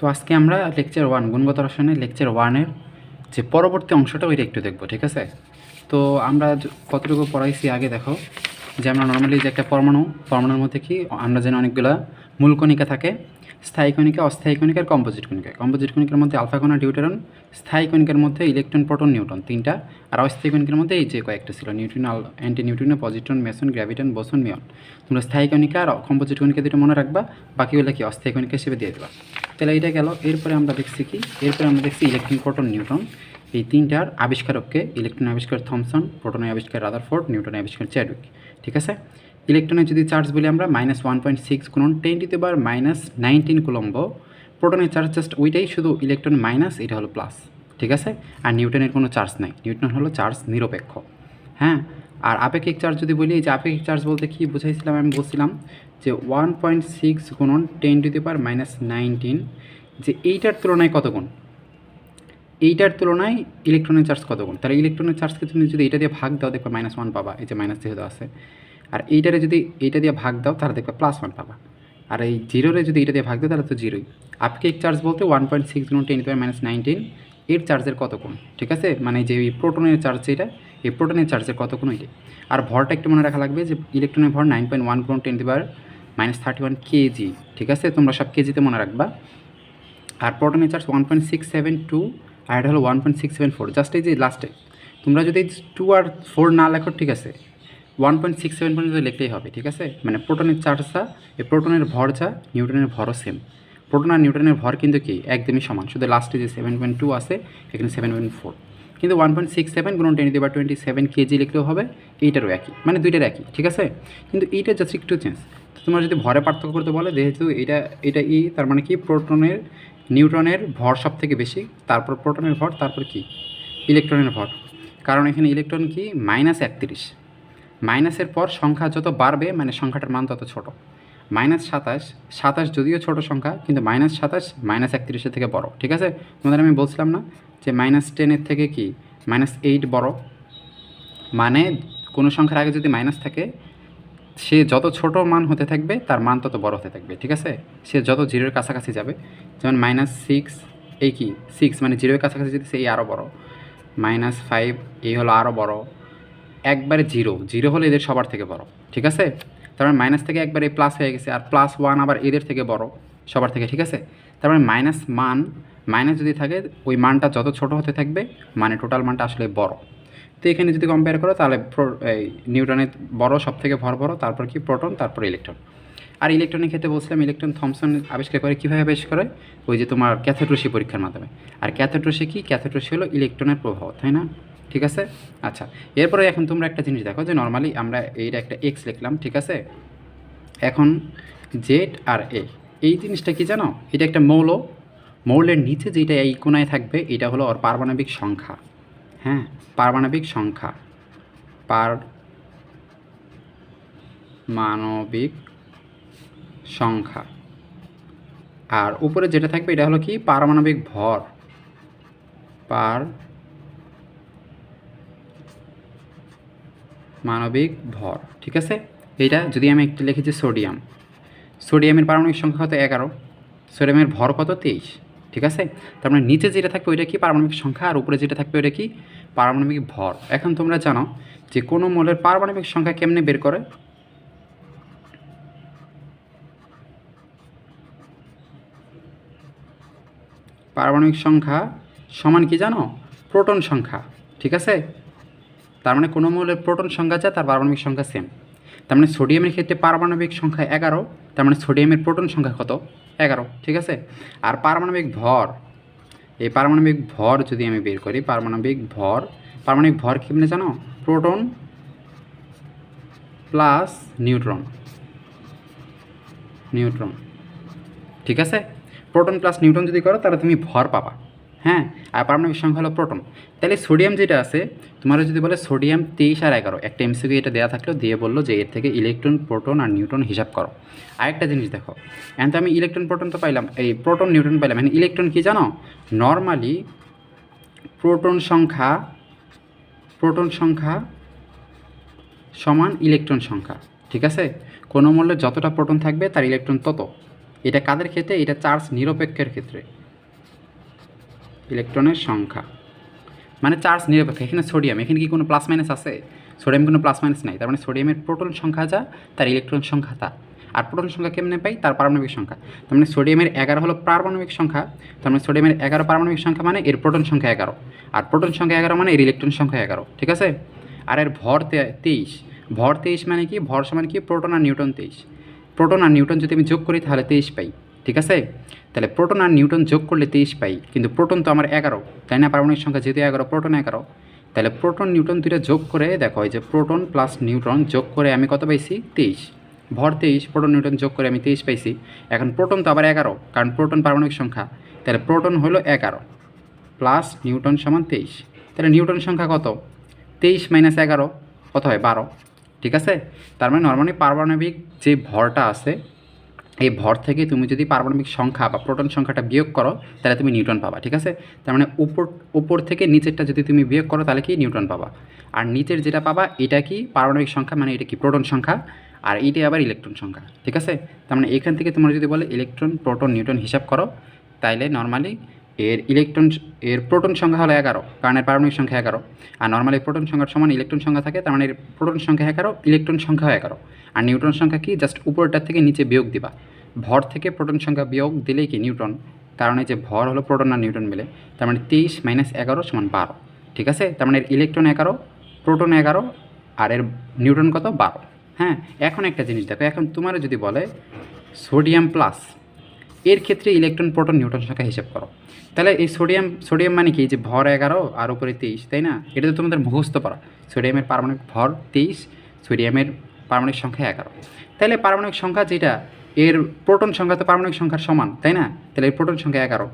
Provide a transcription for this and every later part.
তো আজকে আমরা লেকচার ওয়ান গুণগত রসায়নের লেকচার ওয়ানের যে পরবর্তী অংশটা, ওইটা একটু দেখব, ঠিক আছে? তো আমরা কতটুকু পড়াইছি আগে দেখো। যে আমরা নর্মালি যে একটা পরমাণু, পরমাণুর মধ্যে কি, আমরা যেন অনেকগুলো মূল কণিকা থাকে। স্থায়ী কণিকা, অস্থায়ী কণিকা, আর কম্পোজিট কণিকা। কম্পোজিট কণিকার মধ্যে আলফা কণা ডিউটেরন স্থায়ী কণিকার মধ্যে ইলেকট্রন প্রোটন নিউটন তিনটা। আর অস্থায়ী কণিকার মধ্যে এই যে কয়েকটা ছিল neutrino anti neutrino positron meson graviton boson muon তোমরা স্থায়ী কণিকা আর কম্পোজিট কণিকা দুটো মনে রাখবা, বাকিগুলো কি অস্থায়ী কণিকা হিসেবে দিয়ে দেবা। তাহলে এটা গেল। এরপরে আমরা দেখছি কি? এরপরে আমরা দেখছি ইলেকট্রন প্রোটন নিউটন এই তিনটার আবিষ্কারককে ইলেকট্রন আবিষ্কার থমসন প্রোটনের আবিষ্কার রাদার রাদারফোর্ড নিউটনের আবিষ্কার চ্যাডউইক ঠিক আছে? ইলেকট্রনের যদি চার্জ বলি আমরা মাইনাস ওয়ান পয়েন্ট সিক্স গুণন টেন টু বার মাইনাস নাইনটিন কুলম্ব। প্রোটনের চার্জ জাস্ট ওইটাই শুধু ইলেকট্রন মাইনাস এটা হলো প্লাস ঠিক আছে? আর নিউটনের কোনো চার্জ নাই। নিউটন হলো চার্জ নিরপেক্ষ। হ্যাঁ? আর আপেক্ষিক চার্জ যদি বলি যে আপেক্ষিক চার্জ বলতে কি বুঝাইছিলাম, আমি বলছিলাম যে ওয়ান পয়েন্ট সিক্স গুণন ten to the power minus nineteen যে এইটার তুলনায় কত গুণ? এইটার তুলনায় ইলেকট্রনের চার্জ কত গুণ? তাহলে ইলেকট্রনের চার্জকে তুমি যদি এটা দিয়ে ভাগ দাও, দেখবে মাইনাস ওয়ান পাবা, এই যে মাইনাস যেহেতু আছে। আর এইটারে যদি এইটা দিয়ে ভাগ দাও, তাহলে দেখবে প্লাস ওয়ান পাবা। আর এই জিরোরে যদি এটা দিয়ে ভাগ দাও, তাহলে তো জিরোই আপকেক চার্জ বলতে ওয়ান পয়েন্ট সিক্স গুণ টেন পাই মাইনাস নাইনটিন এর চার্জের কত গুণ? ঠিক আছে? মানে যে প্রোটনের চার্জ যেটা এই প্রোটনের চার্জের কত ওইটাই আর ভরটা একটু মনে রাখা লাগবে যে ইলেকট্রনের ভর নাইন পয়েন্ট ওয়ান গুণ ten power minus thirty one KG ঠিক আছে? তোমরা সব কেজিতে মনে রাখবা। আর প্রোটনের charge one point six seven two আর এটা হলো one point six seven four just এই যে লাস্টে তোমরা যদি টু আর ফোর না লেখো, ঠিক আছে? ওয়ান পয়েন্ট সিক্স সেভেন পর্যন্ত লিখলেই হবে, ঠিক আছে? মানে প্রোটনের চার্জটা এই প্রোটনের ভর যা নিউটনের ভরও সেম প্রোটন আর নিউটনের ভর কিন্তু কি? একদমই সমান। শুধু লাস্টে যে সেভেন পয়েন্ট টু আছে, এখানে সেভেন পয়েন্ট ফোর কিন্তু ওয়ান পয়েন্ট সিক্স সেভেন গুণ টেন বা টোয়েন্টি সেভেন কেজি লিখলেও হবে, এইটারও একই মানে দুইটার একই, ঠিক আছে? কিন্তু এইটা জাস্ট একটু চেঞ্জ তো তোমরা যদি ভরে পার্থক্য করতে বলে, যেহেতু এটা এটা ই তার মানে কি? প্রোটনের নিউটনের ভর সব থেকে বেশি, তারপর প্রোটনের ভর, তারপর কি? ইলেকট্রনের ভর। কারণ এখানে ইলেকট্রন কি? মাইনাস একত্রিশ। মাইনাসের পর সংখ্যা যত বাড়বে মানে সংখ্যাটার মান তত ছোট। মাইনাস সাতাশ সাতাশ যদিও ছোট সংখ্যা, কিন্তু মাইনাস সাতাশ, মাইনাস একত্রিশের থেকে বড়, ঠিক আছে? তোমাদের আমি বলছিলাম না যে মাইনাস টেনের থেকে কি? মাইনাস এইট বড়। মানে কোনো সংখ্যার আগে যদি মাইনাস থাকে, সে যত ছোট মান হতে থাকবে, তার মান তত বড় হতে থাকবে, ঠিক আছে? সে যত জিরোর কাছাকাছি যাবে, যেমন মাইনাস সিক্স এই কি? সিক্স মানে জিরোর কাছাকাছি যদি সেই আরও বড়, মাইনাস ফাইভ এই হলো আরও বড়, একবারে জিরো জিরো হলো এদের সবার থেকে বড়, ঠিক আছে? তার মানে মাইনাস থেকে একবারে প্লাস হয়ে গেছে, আর প্লাস ওয়ান আবার এদের থেকে বড় সবার থেকে, ঠিক আছে? তার মানে মাইনাস মান মাইনাস যদি থাকে, ওই মানটা যত ছোট হতে থাকবে মানে টোটাল মানটা আসলে বড়। তো এখানে যদি কম্পেয়ার করো, তাহলে এই নিউটনের বড় সব থেকে ভর বড়, তারপর কি প্রোটন তারপর ইলেকট্রন আর ইলেকট্রনের ক্ষেত্রে বলছিলাম ইলেকট্রন থমসন আবিষ্কার করে কীভাবে আবিষ্কার করে? ওই যে তোমার ক্যাথেড্রসি পরীক্ষার মাধ্যমে। আর ক্যাথেড্রসি কি? ক্যাথেড্রসি হলো ইলেকট্রনের প্রভাব তাই না? ঠিক আছে? আচ্ছা এরপরে এখন তোমরা একটা জিনিস দেখো যে নর্মালি আমরা এইটা একটা এক্স লিখলাম, ঠিক আছে? এখন জেড আর এ এই জিনিসটা কি জানো? এটা একটা মৌল। মৌলের নিচে যেটা এই কোনায় থাকবে, এটা হলো ওর পারমাণবিক সংখ্যা। হ্যাঁ পারমাণবিক সংখ্যা। পার মানবিক সংখ্যা। আর উপরে যেটা থাকবে, এটা হলো কি? পারমাণবিক ভর। পার মানবিক ভর, ঠিক আছে? এইটা যদি আমি একটু লিখেছি সোডিয়াম। সোডিয়ামের পারমাণবিক সংখ্যা কত? এগারো। সোডিয়ামের ভর কত? তেইশ, ঠিক আছে? তার মানে নিচে যেটা থাকবে ওইটা কি? পারমাণবিক সংখ্যা, আর উপরে যেটা থাকবে ওইটা কি? পারমাণবিক ভর। এখন তোমরা জানো যে কোনো মৌলের পারমাণবিক সংখ্যা কেমনে বের করে? পারমাণবিক সংখ্যা সমান কি জানো? প্রোটন সংখ্যা, ঠিক আছে? তার মানে কোনো মৌলের প্রোটন সংখ্যা যা তার পারমাণবিক সংখ্যা সেম তার মানে সোডিয়ামের ক্ষেত্রে পারমাণবিক সংখ্যা এগারো, তার মানে সোডিয়ামের প্রোটন সংখ্যা কত? এগারো, ঠিক আছে? আর পারমাণবিক ভর, এই পারমাণবিক ভর যদি আমি বের করি, পারমাণবিক ভর পারমাণবিক ভর কী কেমনে জানো? Proton plus neutron. নিউট্রন, ঠিক আছে? প্রোটন প্লাস নিউট্রন যদি করো, তাহলে তুমি ভর পাবা। হ্যাঁ আর পারমাণবিক সংখ্যা হলো প্রোটন। তাহলে সোডিয়াম যেটা আছে তোমার যদি বলে সোডিয়াম তেইশ আর এগারো, একটা এমসিকিউ এটা দেওয়া থাকলেও দিয়ে বলল যে এর থেকে ইলেকট্রন, প্রোটন আর নিউট্রন হিসাব করো। আরেকটা জিনিস দেখো, এখন তো আমি ইলেকট্রন, প্রোটন তো পাইলাম, এই প্রোটন, নিউট্রন পাইলাম মানে ইলেকট্রন কি জানো? নর্মালি প্রোটন সংখ্যা প্রোটন সংখ্যা সমান ইলেকট্রন সংখ্যা, ঠিক আছে? কোনো মূল্যে যতটা প্রোটন থাকবে তার ইলেকট্রন তত। এটা কাদের ক্ষেত্রে? এটা চার্জ নিরপেক্ষের ক্ষেত্রে। ইলেকট্রনের সংখ্যা। মানে চার্জ নিরপেক্ষ, এখানে সোডিয়াম, এখানে কি কোনো প্লাস মাইনাস আছে? সোডিয়াম কোনো প্লাস মাইনাস নাই, তার মানে সোডিয়ামের প্রোটন সংখ্যা যা, তার ইলেকট্রন সংখ্যা তা। আর প্রোটন সংখ্যা কেমনে পাই? তার পারমাণবিক সংখ্যা। তার মানে সোডিয়ামের এগারো হলো পারমাণবিক সংখ্যা, তার মানে সোডিয়ামের এগারো পারমাণবিক সংখ্যা মানে এর প্রোটন সংখ্যা এগারো। আর প্রোটন সংখ্যা এগারো মানে এর ইলেকট্রন সংখ্যা এগারো, ঠিক আছে? আর এর ভর তেইশ। ভর তেইশ মানে কি? ভর সমান কি? প্রোটন আর নিউটন তেইশ। প্রোটন আর নিউটন যদি আমি যোগ করি, তাহলে তেইশ পাই। ঠিক আছে? তাহলে প্রোটন আর নিউটন যোগ করলে তেইশ পাই, কিন্তু প্রোটন তো আমার এগারো, তাই না? পারমাণবিক সংখ্যা যেহেতু এগারো, প্রোটন এগারো। তাহলে প্রোটন, নিউটন দুইটা যোগ করে, দেখো এই যে প্রোটন প্লাস নিউট্রন যোগ করে আমি কত পাইছি? তেইশ। ভর তেইশ, প্রোটন, নিউটন যোগ করে আমি তেইশ পাইছি। এখন প্রোটন তো আবার এগারো, কারণ প্রোটন পারমাণবিক সংখ্যা। তাহলে প্রোটন হলো এগারো প্লাস নিউটন সমান তেইশ। তাহলে নিউটন সংখ্যা কত? তেইশ মাইনাস এগারো, কত হয়? বারো। ঠিক আছে? তার মানে নর্মালি পারমাণবিক যে ভরটা আছে এই ভর থেকে তুমি যদি পারমাণবিক সংখ্যা বা প্রোটন সংখ্যাটা বিয়োগ করো, তাহলে তুমি নিউটন পাবা, ঠিক আছে? তার মানে উপর উপর থেকে নিচেরটা যদি তুমি বিয়োগ করো, তাহলে কি নিউটন পাবা। আর নিচের যেটা পাবা, এটা কি পারমাণবিক সংখ্যা মানে এটা কি প্রোটন সংখ্যা? আর এইটাই আবার ইলেকট্রন সংখ্যা, ঠিক আছে? তার মানে এখান থেকে তোমরা যদি বলে ইলেকট্রন, প্রোটন নিউটন হিসাব করো, তাইলে নর্মালি এর ইলেকট্রন এর প্রোটন সংখ্যা হলো এগারো কারণ এর পারমাণবিক সংখ্যা এগারো। আর নর্মালি প্রোটন সংখ্যার সমান ইলেকট্রন সংখ্যা থাকে, তার মানে এর প্রোটন সংখ্যা এগারো ইলেকট্রন সংখ্যাও এগারো। আর নিউটন সংখ্যা কি? জাস্ট উপরটার থেকে নিচে বিয়োগ দিবা। ভর থেকে প্রোটন সংখ্যা বিয়োগ দিলেই কি? নিউটন কারণ এই যে ভর হলো প্রোটন আর নিউটন মিলে, তার মানে তেইশ মাইনাস এগারো সমান বারো। ঠিক আছে? তার মানে এর ইলেকট্রন এগারো প্রোটন এগারো, আর এর নিউটন কত? বারো। হ্যাঁ এখন একটা জিনিস দেখো, এখন তোমার যদি বলে সোডিয়াম প্লাস এর ক্ষেত্রে ইলেকট্রন প্রোটন নিউটন সংখ্যা হিসাব করো। তাহলে এই সোডিয়াম সোডিয়াম মানে কি? যে ভর এগারো, আর উপরে তেইশ, তাই না? এটা তো তোমাদের মুখস্থ করা। সোডিয়ামের পারমাণবিক ভর তেইশ সোডিয়ামের পারমাণবিক সংখ্যা এগারো। তাহলে পারমাণবিক সংখ্যা যেটা, এর প্রোটন সংখ্যা তো পারমাণবিক সংখ্যার সমান, তাই না? তাহলে এর প্রোটন সংখ্যা এগারো।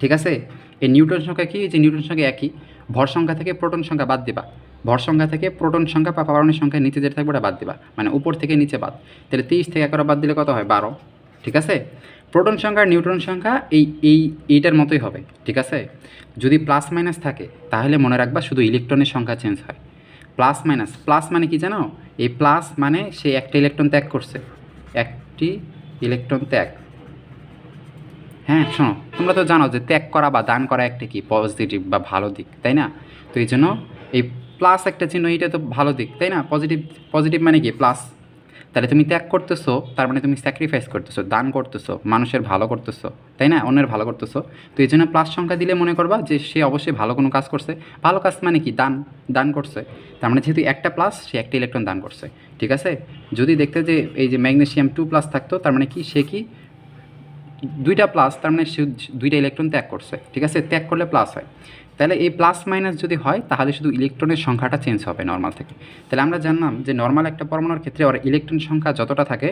ঠিক আছে? এই নিউটন সংখ্যা কি? যে নিউটন সংখ্যা একই। ভর সংখ্যা থেকে প্রোটন সংখ্যা বাদ দিবা। ভর সংখ্যা থেকে প্রোটন সংখ্যা বা পারমাণবিক সংখ্যা নিচে যেটা থাকবে ওটা বাদ দিবা। মানে উপর থেকে নিচে বাদ। তাহলে তেইশ থেকে এগারো বাদ দিলে কত হয়? বারো। ঠিক আছে? প্রোটন সংখ্যা নিউট্রন সংখ্যা এই এই, এইটার মতোই হবে, ঠিক আছে? যদি প্লাস মাইনাস থাকে, তাহলে মনে রাখবা শুধু ইলেকট্রনের সংখ্যা চেঞ্জ হয়। প্লাস মাইনাস, প্লাস মানে কি জানো? এই প্লাস মানে সে একটা ইলেকট্রন ত্যাগ করছে। একটি ইলেকট্রন ত্যাগ। হ্যাঁ শোনো, তোমরা তো জানো যে ত্যাগ করা বা দান করা একটা কি? পজিটিভ বা ভালো দিক, তাই না? তো এই জন্য এই প্লাস একটা চিহ্ন, এইটা তো ভালো দিক, তাই না? পজিটিভ পজিটিভ মানে কি? প্লাস তাহলে তুমি ত্যাগ করতেছো, তার মানে তুমি স্যাক্রিফাইস করতেছো, দান করতেছো, মানুষের ভালো করতেছো, তাই না? অন্যের ভালো করতেছো। তো এই জন্য প্লাস সংখ্যা দিলে মনে করবা যে সে অবশ্যই ভালো কোনো কাজ করছে। ভালো কাজ মানে কি? দান দান করছে। তার মানে যেহেতু একটা প্লাস সে একটা ইলেকট্রন দান করছে। ঠিক আছে? যদি দেখতে যে এই যে ম্যাগনেসিয়াম টু প্লাস থাকতো, তার মানে কি? সে কি? দুইটা প্লাস তার মানে সে দুইটা ইলেকট্রন ত্যাগ করছে। ঠিক আছে? ত্যাগ করলে প্লাস হয়। তাহলে এই প্লাস মাইনাস যদি হয়, তাহলে শুধু ইলেকট্রনের সংখ্যাটা চেঞ্জ হবে নর্মাল থেকে। তাহলে আমরা জানলাম যে নর্মাল একটা পরমাণুর ক্ষেত্রে ওর ইলেকট্রন সংখ্যা যতটা থাকে,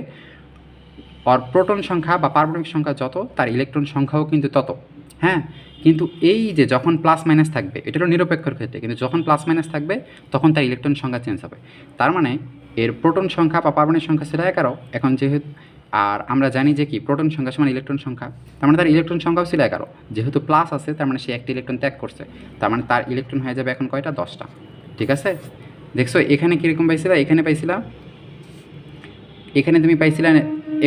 ওর প্রোটন সংখ্যা বা পারমাণবিক সংখ্যা যত, তার ইলেকট্রন সংখ্যাও কিন্তু তত। হ্যাঁ? কিন্তু এই যে যখন প্লাস মাইনাস থাকবে এটা হলো নিরপেক্ষর ক্ষেত্রে, কিন্তু যখন প্লাস মাইনাস থাকবে, তখন তার ইলেকট্রন সংখ্যা চেঞ্জ হবে। তার মানে এর প্রোটন সংখ্যা বা পারমাণবিক সংখ্যা সেটা এগারো, এখন যেহেতু আর আমরা জানি যে কি, প্রোটন সংখ্যা সমান ইলেকট্রন সংখ্যা। তার মানে তার ইলেকট্রন সংখ্যাও ছিল এগারো। যেহেতু প্লাস আছে, তার মানে সে একটা ইলেকট্রন ত্যাগ করছে। তার মানে তার ইলেকট্রন হয়ে যাবে এখন কয়টা? দশটা। ঠিক আছে? দেখছ, এখানে কীরকম পাইছিলা? এখানে পাইছিলা? এখানে তুমি পাইছিলে,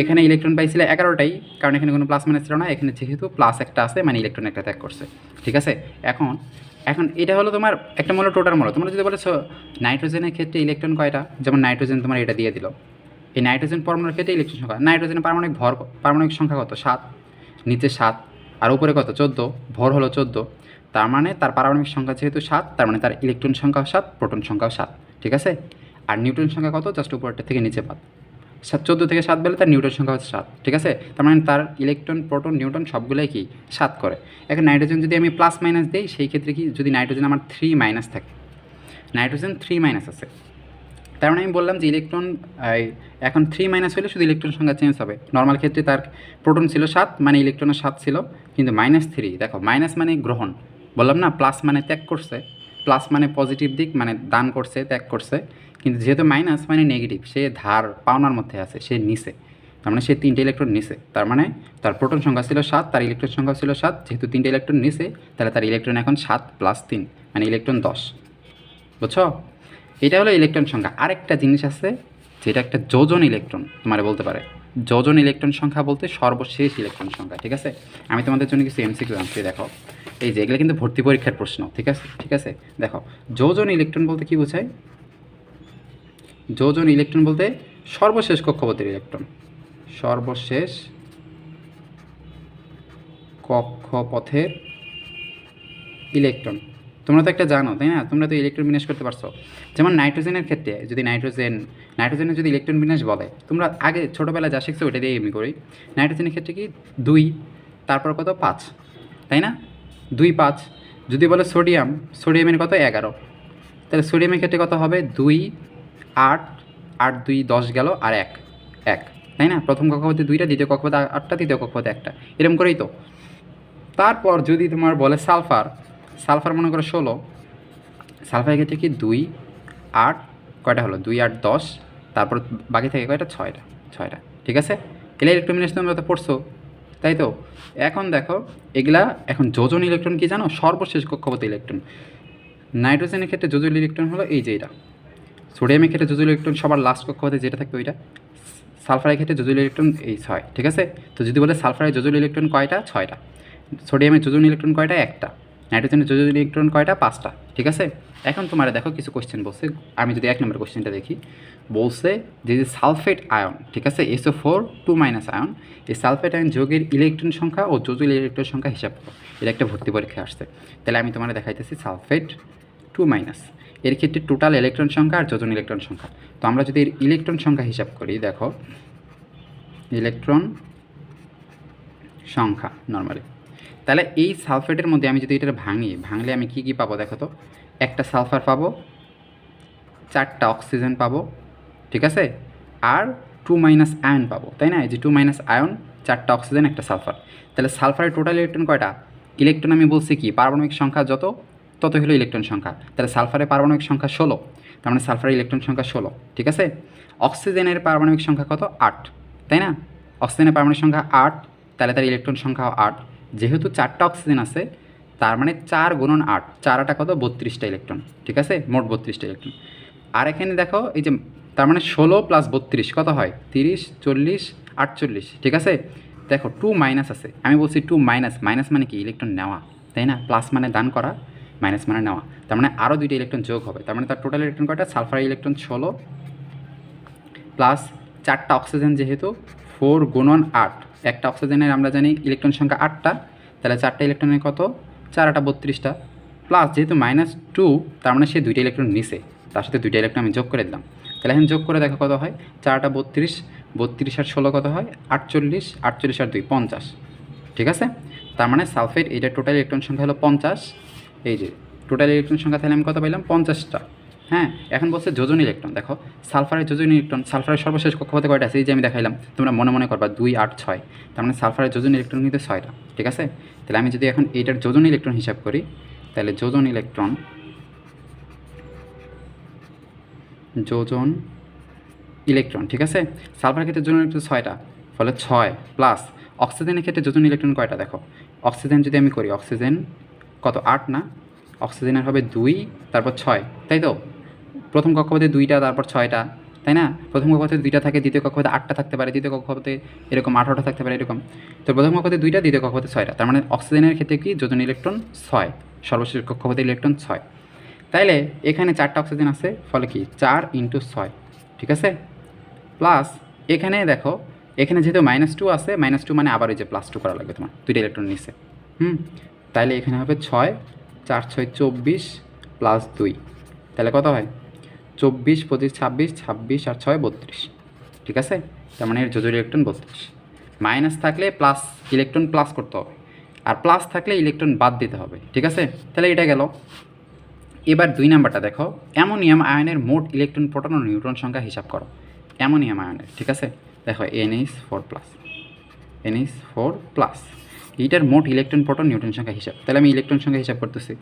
এখানে ইলেকট্রন পাইছিলে এগারোটাই, কারণ এখানে কোনো প্লাস মাইনাস ছিল না। এখানে যেহেতু প্লাস একটা আছে মানে ইলেকট্রন একটা ত্যাগ করছে। ঠিক আছে? এখন এখন এটা হলো তোমার একটা মূল টোটাল মূল। তোমরা যদি বলেছ নাইট্রোজেনের ক্ষেত্রে ইলেকট্রন কয়টা? যেমন নাইট্রোজেন তোমার এটা দিয়ে দিল। এই নাইট্রোজেন পরমাণুর ক্ষেত্রে ইলেকট্রন সংখ্যা, নাইট্রোজেনের পারমাণবিক ভর, পারমাণবিক সংখ্যা কত? সাত, নিচে সাত, আর উপরে কত? চোদ্দ, ভর হলো চোদ্দ। তার মানে তার পারমাণবিক সংখ্যা যেহেতু সাত, তার মানে তার ইলেকট্রন সংখ্যাও সাত প্রোটন সংখ্যাও সাত, ঠিক আছে? আর নিউটন সংখ্যা কত? জাস্ট উপরটা থেকে নিচে পাত। সাত, চোদ্দ থেকে সাত বেলে তার নিউটন সংখ্যা হচ্ছে সাত, ঠিক আছে? তার মানে তার ইলেকট্রন প্রোটন নিউটন সবগুলোই কি? সাত করে। এখন নাইট্রোজেন যদি আমি প্লাস মাইনাস দিই, সেই ক্ষেত্রে কি? যদি নাইট্রোজেন আমার থ্রি মাইনাস থাকে, নাইট্রোজেন থ্রি মাইনাস আছে তার মানে আমি বললাম যে ইলেকট্রন এখন থ্রি মাইনাস হলে শুধু ইলেকট্রন সংখ্যা চেঞ্জ হবে। নর্মাল ক্ষেত্রে তার প্রোটন ছিল সাত মানে ইলেকট্রনের সাত ছিল, কিন্তু মাইনাস থ্রি দেখো মাইনাস মানে গ্রহণ। বললাম না প্লাস মানে ত্যাগ করছে প্লাস মানে পজিটিভ দিক মানে দান করছে, ত্যাগ করছে, কিন্তু যেহেতু মাইনাস মানে নেগেটিভ সে ধার পাওনার মধ্যে আছে, সে নিছে। তার মানে সে তিনটে ইলেকট্রন নিছে। তার মানে তার প্রোটন সংখ্যা ছিল সাত, তার ইলেকট্রন সংখ্যা ছিল সাত, যেহেতু তিনটে ইলেকট্রন নিছে, তাহলে তার ইলেকট্রন এখন সাত প্লাস তিন মানে ইলেকট্রন দশ। বুঝছ? এটা হলো ইলেকট্রন সংখ্যা। আরেকটা জিনিস আছে যেটা একটা যোজন ইলেকট্রন তোমার বলতে পারে। যোজন ইলেকট্রন সংখ্যা বলতে সর্বশেষ ইলেকট্রন সংখ্যা, ঠিক আছে? আমি তোমাদের জন্য কিছু এমসিকিউ আনছি, দেখো। এই যে, এগুলো কিন্তু ভর্তি পরীক্ষার প্রশ্ন, ঠিক আছে? ঠিক আছে? দেখো, যোজন ইলেকট্রন বলতে কি বোঝায়? যোজন ইলেকট্রন বলতে সর্বশেষ কক্ষপথের ইলেকট্রন সর্বশেষ কক্ষপথের ইলেকট্রন তোমরা তো একটা জানো, তাই না? তোমরা তো ইলেকট্রন বিন্যাস করতে পারছ। যেমন নাইট্রোজেনের ক্ষেত্রে যদি নাইট্রোজেন নাইট্রোজেনের যদি ইলেকট্রন বিন্যাস বলে, তোমরা আগে ছোটোবেলায় যা শিখছো ওটা দিয়ে এমনি করি। নাইট্রোজেনের ক্ষেত্রে কি? দুই, তারপর কত? পাঁচ, তাই না? দুই, পাঁচ, যদি বলে সোডিয়াম সোডিয়ামের কত? এগারো। তাহলে সোডিয়ামের ক্ষেত্রে কত হবে? দুই, আট আট, দুই, দশ গেল, আর এক এক, তাই না? প্রথম কক্ষপথে দুইটা, দ্বিতীয় কক্ষপথে আটটা, তৃতীয় কক্ষপথে একটা এরকম করেই তো। তারপর যদি তোমার বলে সালফার সালফার মনে করো ষোলো। সালফারের ক্ষেত্রে কি দুই, আট, কয়টা হলো? দুই, আট, দশ। তারপর বাকি থেকে কয়টা? ছয়টা ছয়টা। ঠিক আছে? এগুলো ইলেকট্রোমিনেশন তোমরা তো পড়ছো, তাই তো? এখন দেখো, এগুলা এখন যোজন ইলেকট্রন কি জানো? সর্বশেষ কক্ষপথে ইলেকট্রন নাইট্রোজেনের ক্ষেত্রে যোজন ইলেকট্রন হলো এই যে এটা। সোডিয়ামের ক্ষেত্রে যোজন ইলেকট্রন সবার লাস্ট কক্ষপথে যেটা থাকবে ওইটা। সালফারের ক্ষেত্রে যোজন ইলেকট্রন এই ছয়, ঠিক আছে? তো যদি বলে সালফারের যোজন ইলেকট্রন কয়টা? ছয়টা। সোডিয়ামের যোজন ইলেকট্রন কয়টা? একটা। নাইট্রোজেনের যোজন ইলেকট্রন কয়টা? পাঁচটা। ঠিক আছে? এখন তোমার দেখো কিছু কোশ্চেন বলছে। আমি যদি এক নম্বর কোশ্চেনটা দেখি, বলছে যে যে সালফেট আয়ন ঠিক আছে? SO four two minus ion এই সালফেট আয়ন যোগের ইলেকট্রন সংখ্যা ও যোজুল ইলেকট্রন সংখ্যা হিসাব করো। এটা একটা ভর্তি পরীক্ষা আসছে। তাহলে আমি তোমার দেখাইতেছি সালফেট টু মাইনাস এর ক্ষেত্রে টোটাল ইলেকট্রন সংখ্যা আর যোজন ইলেকট্রন সংখ্যা। তো আমরা যদি এর ইলেকট্রন সংখ্যা হিসাব করি, দেখো ইলেকট্রন সংখ্যা নর্মালি তাহলে এই সালফেটের মধ্যে আমি যদি এটা ভাঙি, ভাঙলে আমি কি কি পাবো দেখো তো? একটা সালফার পাবো, চারটা অক্সিজেন পাবো, ঠিক আছে? আর টু মাইনাস আয়ন পাবো, তাই না? এই যে টু মাইনাস আয়ন, চারটা অক্সিজেন, একটা সালফার। তাহলে সালফারের টোটাল ইলেকট্রন কয়টা? ইলেকট্রন আমি বলছি কি, পারমাণবিক সংখ্যা যত, তত হলো ইলেকট্রন সংখ্যা। তাহলে সালফারের পারমাণবিক সংখ্যা ষোলো, তার মানে সালফারের ইলেকট্রন সংখ্যা ষোলো, ঠিক আছে? অক্সিজেনের পারমাণবিক সংখ্যা কত? আট, তাই না? অক্সিজেনের পারমাণবিক সংখ্যা আট, তাহলে তার ইলেকট্রন সংখ্যাও আট। যেহেতু চারটা অক্সিজেন আছে, তার মানে চার গুণন আট চার আটা কত? বত্রিশটা ইলেকট্রন ঠিক আছে? মোট বত্রিশটা ইলেকট্রন আর এখানে দেখো, এই যে তার মানে ষোলো প্লাস বত্রিশ, কত হয়? তিরিশ, চল্লিশ, আটচল্লিশ, ঠিক আছে? দেখো টু মাইনাস আছে। আমি বলছি টু মাইনাস মাইনাস মানে কি? ইলেকট্রন নেওয়া, তাই না? প্লাস মানে দান করা মাইনাস মানে নেওয়া। তার মানে আরও দুইটা ইলেকট্রন যোগ হবে। তার মানে তার টোটাল ইলেকট্রন কয়টা? সালফার ইলেকট্রন ষোলো প্লাস চারটা অক্সিজেন যেহেতু ফোর গুণন আট। একটা অক্সিজেনের আমরা জানি ইলেকট্রন সংখ্যা আটটা, তাহলে চারটা ইলেকট্রনের কত? চার আটা বত্রিশটা। প্লাস যেহেতু মাইনাস টু তার মানে সে দুইটা ইলেকট্রন নিছে। তার সাথে দুইটা ইলেকট্রন আমি যোগ করে দিলাম। তাহলে এখন যোগ করে দেখো কত হয়? চারটা বত্রিশ বত্রিশ আর ষোলো কত হয়? আটচল্লিশ আটচল্লিশ আর দুই, পঞ্চাশ। ঠিক আছে? তার মানে সালফেট এইটা টোটাল ইলেকট্রন সংখ্যা হলো পঞ্চাশ। এই যে টোটাল ইলেকট্রন সংখ্যা তাহলে আমি কত পাইলাম? পঞ্চাশটা। হ্যাঁ এখন বলছে যোজন ইলেকট্রন। দেখো, সালফারের যোজন ইলেকট্রন, সালফারের সর্বশেষ কক্ষপথে কয়টা আছে? এই যে আমি দেখাইলাম, তোমরা মনে মনে করবা দুই, আট, ছয়। তার মানে সালফারের যোজন ইলেকট্রন কিন্তু ছয়টা, ঠিক আছে? তাহলে আমি যদি এখন এইটার যোজন ইলেকট্রন হিসাব করি, তাহলে যোজন ইলেকট্রন যোজন ইলেকট্রন, ঠিক আছে? সালফারের ক্ষেত্রে যোজন ইলেকট্রন ছয়টা, ফলে ছয় প্লাস অক্সিজেনের ক্ষেত্রে যোজন ইলেকট্রন কয়টা? দেখো, অক্সিজেন যদি আমি করি, অক্সিজেন কত? আট না? অক্সিজেনের হবে দুই, তারপর ছয়, তাই তো? প্রথম কক্ষপথে দুইটা, তারপর ছয়টা, তাই না? প্রথম কক্ষপথে দুইটা থাকে, দ্বিতীয় কক্ষপথে আটটা থাকতে পারে, দ্বিতীয় কক্ষপথে এরকম আঠারোটা থাকতে পারে, এরকম। তো প্রথম কক্ষপথে দুইটা, দ্বিতীয় কক্ষপথে ছয়টা। তার মানে অক্সিজেনের ক্ষেত্রে কি? যোজন ইলেকট্রন ছয়, সর্বশেষ কক্ষপথে ইলেকট্রন ছয়। তাইলে এখানে চারটা অক্সিজেন আছে, ফলে কি? চার ইন্টু ছয়, ঠিক আছে? প্লাস এখানে দেখো, এখানে যেহেতু মাইনাস টু আছে, মাইনাস টু মানে আবার ওই যে প্লাস টু করা লাগবে তোমার, দুইটা ইলেকট্রন নিচে। হুম? তাইলে এখানে হবে ছয়, চার, ছয়, চব্বিশ, প্লাস দুই। তাহলে কত হয়? চব্বিশ, পঁচিশ, ছাব্বিশ ছাব্বিশ আর ছয়, বত্রিশ। ঠিক আছে? তার মানে এর যোজোর ইলেকট্রন বত্রিশ। মাইনাস থাকলে প্লাস ইলেকট্রন প্লাস করতে হবে। আর প্লাস থাকলে ইলেকট্রন বাদ দিতে হবে। ঠিক আছে? তাহলে এটা গেল। এবার দুই নাম্বারটা দেখো। অ্যামোনিয়াম আয়নের মোট ইলেকট্রন প্রোটন ও নিউট্রন সংখ্যা হিসাব করো। অ্যামোনিয়াম আয়নের। ঠিক আছে? দেখো NH four plus NH four plus এইটার মোট ইলেকট্রন প্রোটন নিউট্রন সংখ্যা হিসাব। তাহলে আমি ইলেকট্রন সংখ্যা হিসাব করতেছি।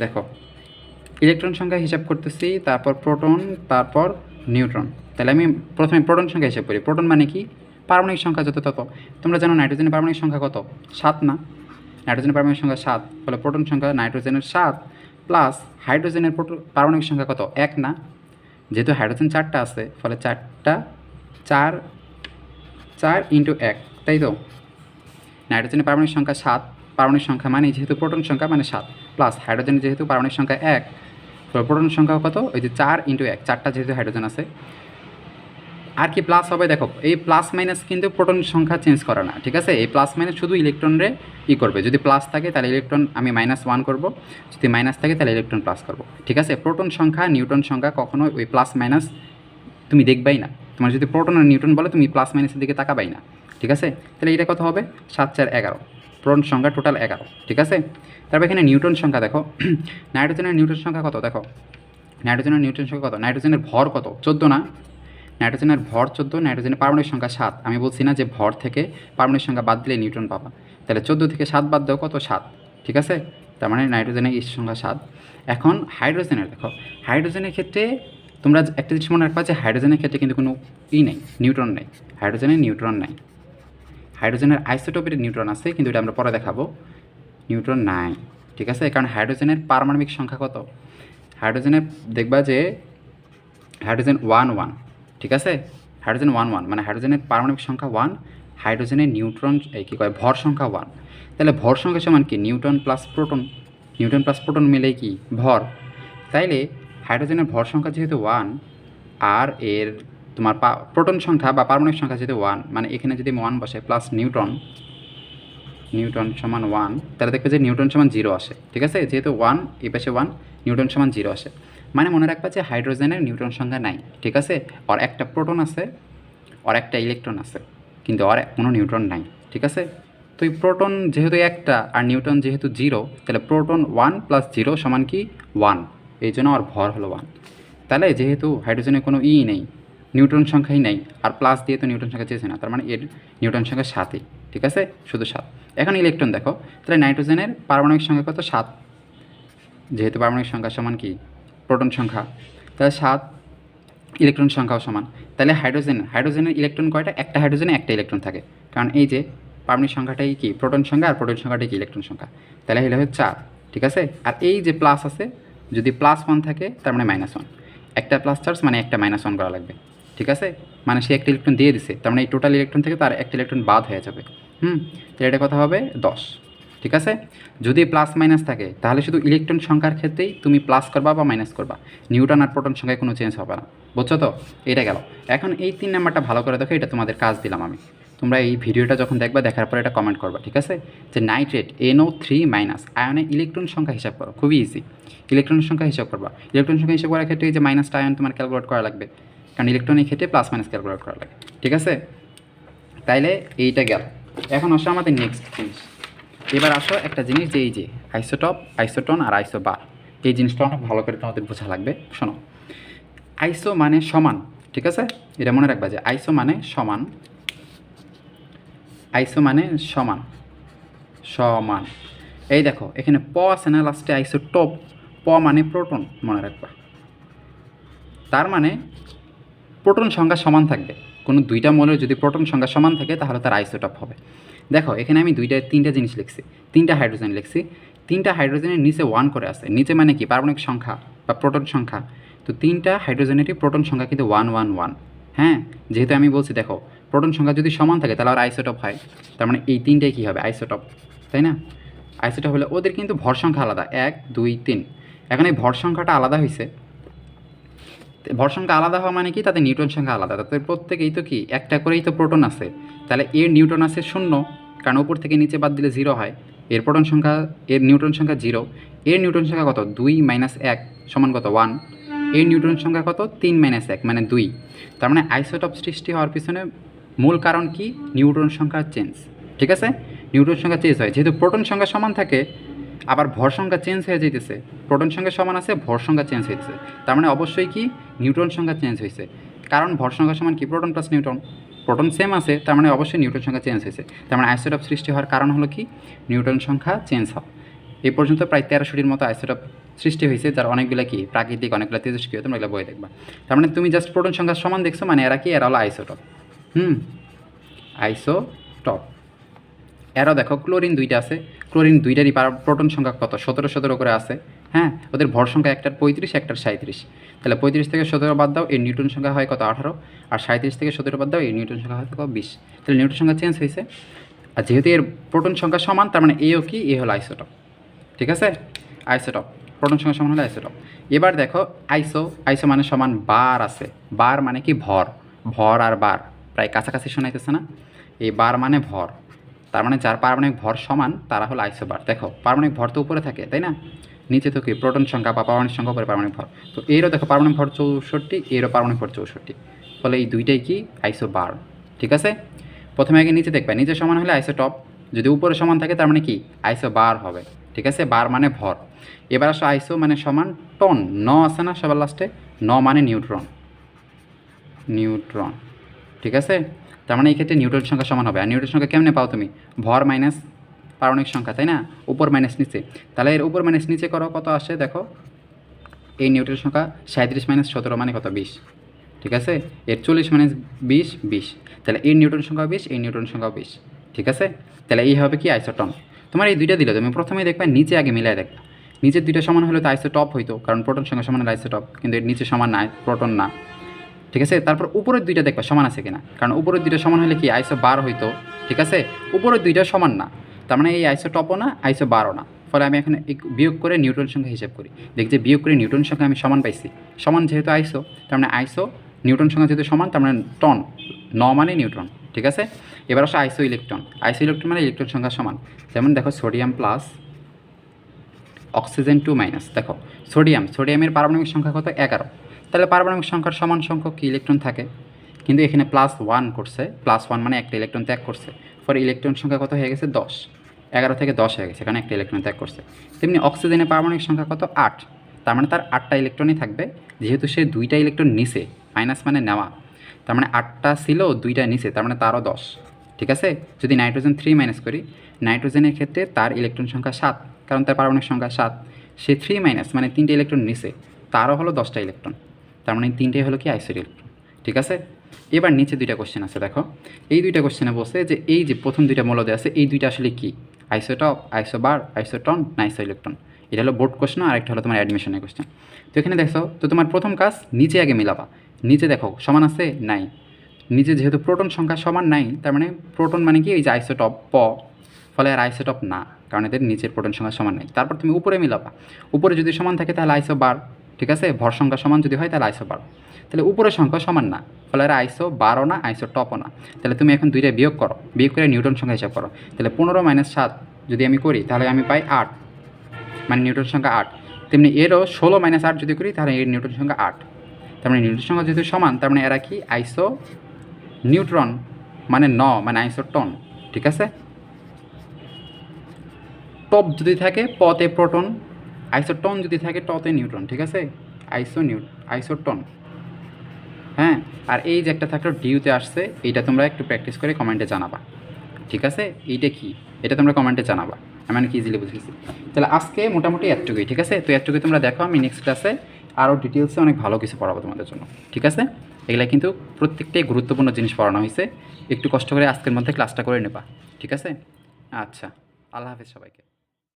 দেখো ইলেকট্রন সংখ্যা হিসাব করতেছি, তারপর প্রোটন তারপর নিউট্রন তাহলে আমি প্রথমে প্রোটন সংখ্যা হিসাব করি। প্রোটন মানে কি? পারমাণবিক সংখ্যা যত তত। তোমরা জানো নাইট্রোজেনের পারমাণবিক সংখ্যা কত? সাত না? নাইট্রোজেনের পারমাণবিক সংখ্যা সাত। ফলে প্রোটন সংখ্যা নাইট্রোজেনের সাত প্লাস হাইড্রোজেনের প্রোটো পারমাণবিক সংখ্যা কত? এক না? যেহেতু হাইড্রোজেন চারটা আছে, ফলে চারটা, চার চার ইন্টু এক, তাই তো? নাইট্রোজেনের পারমাণবিক সংখ্যা সাত, পারমাণবিক সংখ্যা মানে যেহেতু প্রোটন সংখ্যা মানে সাত প্লাস হাইড্রোজেনের যেহেতু পারমাণবিক সংখ্যা এক তো প্রোটন সংখ্যা কত? ওই যে চার ইন্টু এক, চারটা যেহেতু হাইড্রোজেন আছে। আর কি প্লাস হবে? দেখো, এই প্লাস মাইনাস কিন্তু প্রোটন সংখ্যা চেঞ্জ করে না, ঠিক আছে? এই প্লাস মাইনাস শুধু ইলেকট্রনরে ই করবে। যদি প্লাস থাকে, তাহলে ইলেকট্রন আমি মাইনাস ওয়ান করব। যদি মাইনাস থাকে, তাহলে ইলেকট্রন প্লাস করব, ঠিক আছে? প্রোটন সংখ্যা নিউটন সংখ্যা কখনো ওই প্লাস মাইনাস তুমি দেখবাই না। তোমার যদি প্রোটন আর নিউটন বলে, তুমি প্লাস মাইনাসের দিকে তাকাবাই না, ঠিক আছে? তাহলে এটা কত হবে? সাত চার এগারো। প্রোটন সংখ্যা টোটাল এগারো, ঠিক আছে? তারপর এখানে নিউটন সংখ্যা দেখো। নাইট্রোজেনের নিউটন সংখ্যা কত? দেখো। নাইট্রোজেনের নিউটন সংখ্যা কত? নাইট্রোজেনের ভর কত? চোদ্দ না? নাইট্রোজেনের ভর চোদ্দ, নাইট্রোজেনের পারমাণবিক সংখ্যা সাত। আমি বলছি না যে ভর থেকে পারমাণবিক সংখ্যা বাদ দিলে নিউটন পাবা। তাহলে চোদ্দ থেকে সাত বাদ দাও, কত? সাত, ঠিক আছে? তার মানে নাইট্রোজেনের ইস সংখ্যা সাত। এখন হাইড্রোজেনের, দেখো। হাইড্রোজেনের ক্ষেত্রে তোমরা একটা জিনিস মনে রাখবা যে হাইড্রোজেনের ক্ষেত্রে কিন্তু কোনো ই নেই, নিউট্রন নেই। হাইড্রোজেনের নিউট্রন নাই। হাইড্রোজেনের আইসোটোপের নিউট্রন আছে, কিন্তু এটা আমরা পরে দেখাবো। নিউট্রন নাই, ঠিক আছে? কারণ হাইড্রোজেনের পারমাণবিক সংখ্যা কত? হাইড্রোজেনের দেখবা যে হাইড্রোজেন ওয়ান ওয়ান, ঠিক আছে? হাইড্রোজেন ওয়ান ওয়ান মানে হাইড্রোজেনের পারমাণবিক সংখ্যা ওয়ান, হাইড্রোজেনের নিউট্রন, এই কী কয়? ভর সংখ্যা ওয়ান। তাহলে ভর সংখ্যা সমান কি? Neutron plus proton. Neutron plus proton মিলে কি? ভর। তাইলে হাইড্রোজেনের ভর সংখ্যা যেহেতু ওয়ান, আর এর তোমার প্রোটন সংখ্যা বা পারমাণবিক সংখ্যা যদি ওয়ান মানে এখানে যদি ওয়ান বসে প্লাস নিউটন নিউটন সমান ওয়ান তাহলে দেখবে যে নিউটন সমান জিরো আসে, ঠিক আছে? যেহেতু ওয়ান এই পাশে ওয়ান নিউটন সমান জিরো আসে। মানে মনে রাখবা যে হাইড্রোজেনের নিউটন সংখ্যা নাই, ঠিক আছে? ওর একটা প্রোটন আছে ওর একটা ইলেকট্রন আছে, কিন্তু ওর কোনো নিউট্রন নাই, ঠিক আছে? তো এই প্রোটন যেহেতু একটা, আর নিউটন যেহেতু জিরো তাহলে প্রোটন ওয়ান প্লাস জিরো সমান কি? ওয়ান এই জন্য ওর ভর হলো ওয়ান তাহলে যেহেতু হাইড্রোজেনের কোনো ই নেই নিউটন সংখ্যাই নেই, আর প্লাস দিয়ে তো নিউটন সংখ্যা চেয়েছে না, তার মানে এর নিউটন সংখ্যা সাতই, ঠিক আছে? শুধু সাত। এখন ইলেকট্রন দেখো, তাহলে নাইট্রোজেনের পারমাণবিক সংখ্যা কত? সাত। যেহেতু পারমাণবিক সংখ্যা সমান কি? প্রোটন সংখ্যা। তাহলে সাত ইলেকট্রন সংখ্যাও সমান। তাহলে হাইড্রোজেন, হাইড্রোজেনের ইলেকট্রন কয়টা? একটা হাইড্রোজেনে একটা ইলেকট্রন থাকে। কারণ এই যে পারমাণবিক সংখ্যাটাই কি? প্রোটন সংখ্যা, আর প্রোটন সংখ্যাটাই কি? ইলেকট্রন সংখ্যা। তাহলে হচ্ছে চার, ঠিক আছে? আর এই যে প্লাস আছে, যদি প্লাস ওয়ান থাকে, তার মানে মাইনাস ওয়ান। একটা প্লাস চার্জ মানে একটা মাইনাস ওয়ান করা লাগবে। ঠিক আছে? মানে সে একটা ইলেকট্রন দিয়ে দিছে। তার মানে এই টোটাল ইলেকট্রন থেকে তার একটা ইলেকট্রন বাদ হয়ে যাবে। হুম? তাহলে এটা কথা হবে? দশ। ঠিক আছে? যদি প্লাস মাইনাস থাকে, তাহলে শুধু ইলেকট্রন সংখ্যার ক্ষেত্রেই তুমি প্লাস করবা বা মাইনাস করবা। নিউটন আর প্রোটন সংখ্যায় কোনো চেঞ্জ হবে না। বুঝছ তো? এটা গেল। এখন এই তিন নাম্বারটা ভালো করে দেখো, এটা তোমাদের কাজ দিলাম আমি। তোমরা এই ভিডিওটা যখন দেখবা, দেখার পরে এটা কমেন্ট করবা, ঠিক আছে? যে নাইট্রেট এনও থ্রি মাইনাস আয়নে ইলেকট্রন সংখ্যা হিসাব করো। খুবই ইজি ইলেকট্রন সংখ্যা হিসাব করবা। ইলেকট্রন সংখ্যা হিসাব করার ক্ষেত্রে যে মাইনাসটা আয়ন তোমার ক্যালকুলেট করা লাগবে। কারণ ইলেকট্রনের ক্ষেত্রে প্লাস মাইনাস ক্যালকুলেট করা লাগে, ঠিক আছে? তাইলে এইটা গেল। এখন আসো আমাদের নেক্সট জিনিস। এবার আসো একটা জিনিস যে এই যে আইসোটপ আইসোটন আর আইসোবার এই জিনিসটা অনেক ভালো করে তোমাদের বোঝা লাগবে। শোনো আইসো মানে সমান, ঠিক আছে? এটা মনে রাখবা যে আইসো মানে সমান আইসো মানে সমান সমান। এই দেখো, এখানে প আছে না লাস্টে আইসোটপ প মানে প্রোটন মনে রাখবা। তার মানে প্রোটন সংখ্যা সমান থাকবে। কোনো দুইটা মলের যদি প্রোটন সংখ্যা সমান থাকে, তাহলে তার আইসোটপ হবে। দেখো, এখানে আমি দুইটা, তিনটা জিনিস লিখছি। তিনটা হাইড্রোজেন লিখছি। তিনটা হাইড্রোজেনের নিচে ওয়ান করে আছে। নিচে মানে কি? পারমাণবিক সংখ্যা বা প্রোটন সংখ্যা। তো তিনটা হাইড্রোজেনেরই প্রোটন সংখ্যা কিন্তু ওয়ান ওয়ান ওয়ান হ্যাঁ? যেহেতু আমি বলছি, দেখো প্রোটন সংখ্যা যদি সমান থাকে, তাহলে আর আইসোটপ হয়। তার মানে এই তিনটাই কী হবে? আইসোটপ তাই না? আইসোটপ হলে ওদের কিন্তু ভর সংখ্যা আলাদা। এক, দুই, তিন। এখন এই ভর সংখ্যাটা আলাদা হয়েছে ভর সংখ্যা আলাদা হওয়া মানে কি? তাদের নিউটন সংখ্যা আলাদা। তাদের প্রত্যেকেই তো কি? একটা করেই তো প্রোটন আছে। তাহলে এর নিউটন আছে শূন্য, কারণ উপর থেকে নিচে বাদ দিলে জিরো হয়। এর প্রোটন সংখ্যা, এর নিউটন সংখ্যা জিরো এর নিউটন সংখ্যা কত? দুই মাইনাস এক সমান কত? ওয়ানের নিউটন সংখ্যা কত? তিন মাইনাস এক মানে দুই। তার মানে আইসোটপ সৃষ্টি হওয়ার পিছনে মূল কারণ কি? নিউটন সংখ্যার চেঞ্জ ঠিক আছে? নিউটন সংখ্যা চেঞ্জ হয়। যেহেতু প্রোটন সংখ্যা সমান থাকে আবার ভর সংখ্যা চেঞ্জ হয়ে যেতেছে প্রোটন সংখ্যা সমান আছে, ভর সংখ্যা চেঞ্জ হয়েছে তার মানে অবশ্যই কি? নিউটন সংখ্যা চেঞ্জ হয়েছে কারণ ভর সংখ্যা সমান কি? Proton plus neutron proton same আছে, তার মানে অবশ্যই নিউট্রন সংখ্যা চেঞ্জ হয়েছে তার মানে আইসোটপ সৃষ্টি হওয়ার কারণ হলো কি? নিউটন সংখ্যা চেঞ্জ হওয়া। এই পর্যন্ত প্রায় তেরোশোটির মতো আইসোটপ সৃষ্টি হয়েছে যার অনেকগুলো কি? প্রাকৃতিক, অনেকগুলো তেজস্ক্রিয়, তোমরা এগুলো বই দেখবা। তার মানে তুমি জাস্ট প্রোটন সংখ্যা সমান দেখছ মানে এরা কি? এরা হলো আইসোটপ হুম? আইসোটপ এরাও দেখো ক্লোরিন দুইটা আছে। ক্লোরিন দুইটারই পার প্রোটন সংখ্যা কত? সতেরো সতেরো করে আছে। হ্যাঁ ওদের ভর সংখ্যা একটার পঁয়ত্রিশ, একটার সাঁত্রিশ তাহলে পঁয়ত্রিশ থেকে সতেরো বাদ দাও এর নিউটন সংখ্যা হয় কত? আঠারো। আর সাঁত্রিশ থেকে সতেরো বাদ দাও এর নিউটন সংখ্যা হয় কত? বিশ। তাহলে নিউটন সংখ্যা চেঞ্জ হয়েছে। আর যেহেতু এর প্রোটন সংখ্যা সমান, তার মানে এও কি? এ হলো আইসোটপ ঠিক আছে? আইসোটপ প্রোটন সংখ্যা সমান হলো আইসোটপ এবার দেখো আইসো আইসো মানে সমান বার আছে। বার মানে কি? ভর। ভর আর বার। প্রায় কাছাকাছি শোনাইতেছে না? এই বার মানে ভর। তার মানে যার পারমাণবিক ভর সমান, তারা হলো আইসোবার। দেখো, পারমাণবিক ভর তো উপরে থাকে, তাই না? নিচে তো কি? প্রোটন সংখ্যা বা পারমাণবিক সংখ্যা উপরে পারমাণবিক ভর। তো এরও দেখো, পারমাণবিক ভর চৌষট্টি এরও পারমাণবিক ভর চৌষট্টি। ফলে এই দুইটাই কি? আইসো বার ঠিক আছে? প্রথমে আগে নিচে দেখবে, নিচে সমান হলে আইসো টপ যদি উপরে সমান থাকে, তার মানে কি? আইসো বার হবে। ঠিক আছে? বার মানে ভর। এবার আসো আইসো মানে সমান টন। ন আছে না সবার লাস্টে ন মানে নিউট্রন। নিউট্রন। ঠিক আছে? তার মানে এই ক্ষেত্রে নিউটন সংখ্যা সমান হবে। আর নিউটন সংখ্যা কেমনে পাও তুমি? ভর মাইনাস পারমাণবিক সংখ্যা, তাই না? উপর মাইনাস নিচে। তাহলে এর উপর মাইনাস নিচে করো, কত আসে দেখো? এই নিউটন সংখ্যা সাঁত্রিশ মাইনাস সতেরো মানে কত? বিশ। ঠিক আছে? এর চল্লিশ মাইনাস বিশ বিশ। তাহলে এই নিউটন সংখ্যা বিশ, এই নিউটন সংখ্যা বিশ। ঠিক আছে? তাহলে এই হবে কি? আইসোটন তোমার এই দুইটা দিলে তুমি প্রথমেই দেখবে নিচে আগে মিলাই দেখবে। নিচের দুইটা সমান হলে তো আইসোটপ হইতো, কারণ প্রোটন সংখ্যা সমান হলে আইসোটপ। কিন্তু এর নিচে সমান না প্রোটন না। ঠিক আছে? তারপর উপরের দুইটা দেখবা সমান আছে কিনা। কারণ উপরের দুইটা সমান হলে কি আইসো বার হইতো, ঠিক আছে? উপরের দুইটা সমান না। তার মানে এই আইসো টপও না, আইসো বারও না। ফলে আমি এখন বিয়োগ করে নিউটন সংখ্যা হিসাব করি। দেখি যে বিয়োগ করে নিউটন সংখ্যা আমি সমান পাইছি। সমান যেহেতু আইসো, তার মানে আইসো নিউটন সংখ্যা যেহেতু সমান, তার মানে টন, ন মানে নিউটন ঠিক আছে? এবার আসো আইসো ইলেকট্রন। আইসো ইলেকট্রন মানে ইলেকট্রন সংখ্যা সমান। যেমন দেখো sodium plus oxygen two minus. দেখো, সোডিয়াম, সোডিয়ামের পারমাণবিক সংখ্যা কত? এগারো। তাহলে পারমাণবিক সংখ্যার সমান সংখ্যক ইলেকট্রন থাকে। কিন্তু এখানে প্লাস ওয়ান করছে। প্লাস ওয়ান মানে একটা ইলেকট্রন ত্যাগ করছে। ফলে ইলেকট্রন সংখ্যা কত হয়ে গেছে? দশ। এগারো থেকে দশ হয়ে গেছে। কারণ একটা ইলেকট্রন ত্যাগ করছে। তেমনি অক্সিজেনের পারমাণবিক সংখ্যা কত? আট। তার মানে তার আটটা ইলেকট্রনই থাকবে। যেহেতু সে দুইটা ইলেকট্রন নিছে মাইনাস মানে নেওয়া। তার মানে আটটা ছিল, দুইটা নিচে তার মানে তারও দশ। ঠিক আছে? যদি নাইট্রোজেন থ্রি মাইনাস করি নাইট্রোজেনের ক্ষেত্রে তার ইলেকট্রন সংখ্যা সাত। কারণ তার পারমাণবিক সংখ্যা সাত। সে থ্রি মাইনাস মানে তিনটে ইলেকট্রন নিচে তারও হলো দশটা ইলেকট্রন তার মানে তিনটেই হলো কি আইসোর ইলেকট্রন ঠিক আছে? এবার নিচে দুইটা কোশ্চেন আছে, দেখো। এই দুইটা কোশ্চেনে বলছে যে এই যে প্রথম দুইটা মূলদে আছে, এই দুইটা আসলে কি? আইসোটপ, আইসোবার, আইসোটন না আইসো ইলেকট্রন এটা হলো বোর্ড কোশ্চেন আর একটা হলো তোমার অ্যাডমিশনের কোশ্চেন তো এখানে দেখো, তো তোমার প্রথম কাজ নিচে আগে মিলাবা। নিচে দেখো, সমান আছে? নাই। নিচে যেহেতু প্রোটন সংখ্যা সমান নাই, তার মানে প্রোটন মানে কি? এই যে আইসোটপ, প, ফলে আর আইসোটপ না, কারণ এদের নিচের প্রোটন সংখ্যা সমান নাই। তারপর তুমি উপরে মিলাবা। উপরে যদি সমান থাকে তাহলে আইসো বার ঠিক আছে? ভর সংখ্যা সমান যদি হয় তাহলে আইসো বার। তাহলে উপরের সংখ্যা সমান না, ফলে আইসো বারো না, আইসো টপও না। তাহলে তুমি এখন দুইটা বিয়োগ করো, বিয়োগ করে নিউটন সংখ্যা হিসাব করো। তাহলে পনেরো মাইনাস সাত যদি আমি করি, তাহলে আমি পাই আট মানে নিউটন সংখ্যা আট। তেমনি এরও ষোলো মাইনাস আট যদি করি, তাহলে এর নিউটন সংখ্যা আট। তার মানে নিউটন সংখ্যা যেহেতু সমান, তার মানে এরা কি? আইসো নিউট্রন মানে ন মানে আইসো টন, ঠিক আছে? টপ যদি থাকে পতে প্রোটন আইসোটন যদি থাকে টতে নিউট্রন, ঠিক আছে? আইসো নিউ আইসোটন। হ্যাঁ? আর এই যে একটা থাকল ডিউতে আসছে, এইটা তোমরা একটু প্র্যাকটিস করে কমেন্টে জানাবা। ঠিক আছে? এইটা কি? এটা তোমরা কমেন্টে জানাবা। আমি অনেক ইজিলি বুঝেছি। তাহলে আজকে মোটামুটি এতটুকুই, ঠিক আছে? তো এতটুকুই তোমরা দেখো, আমি নেক্সট ক্লাসে আরও ডিটেলসে অনেক ভালো কিছু পড়াবো তোমাদের জন্য। ঠিক আছে? এগুলা কিন্তু প্রত্যেকটাই গুরুত্বপূর্ণ জিনিস পড়ানো হয়েছে। একটু কষ্ট করে আজকের মধ্যে ক্লাসটা করে নেবা। ঠিক আছে? আচ্ছা। আল্লাহ হাফেজ সবাইকে।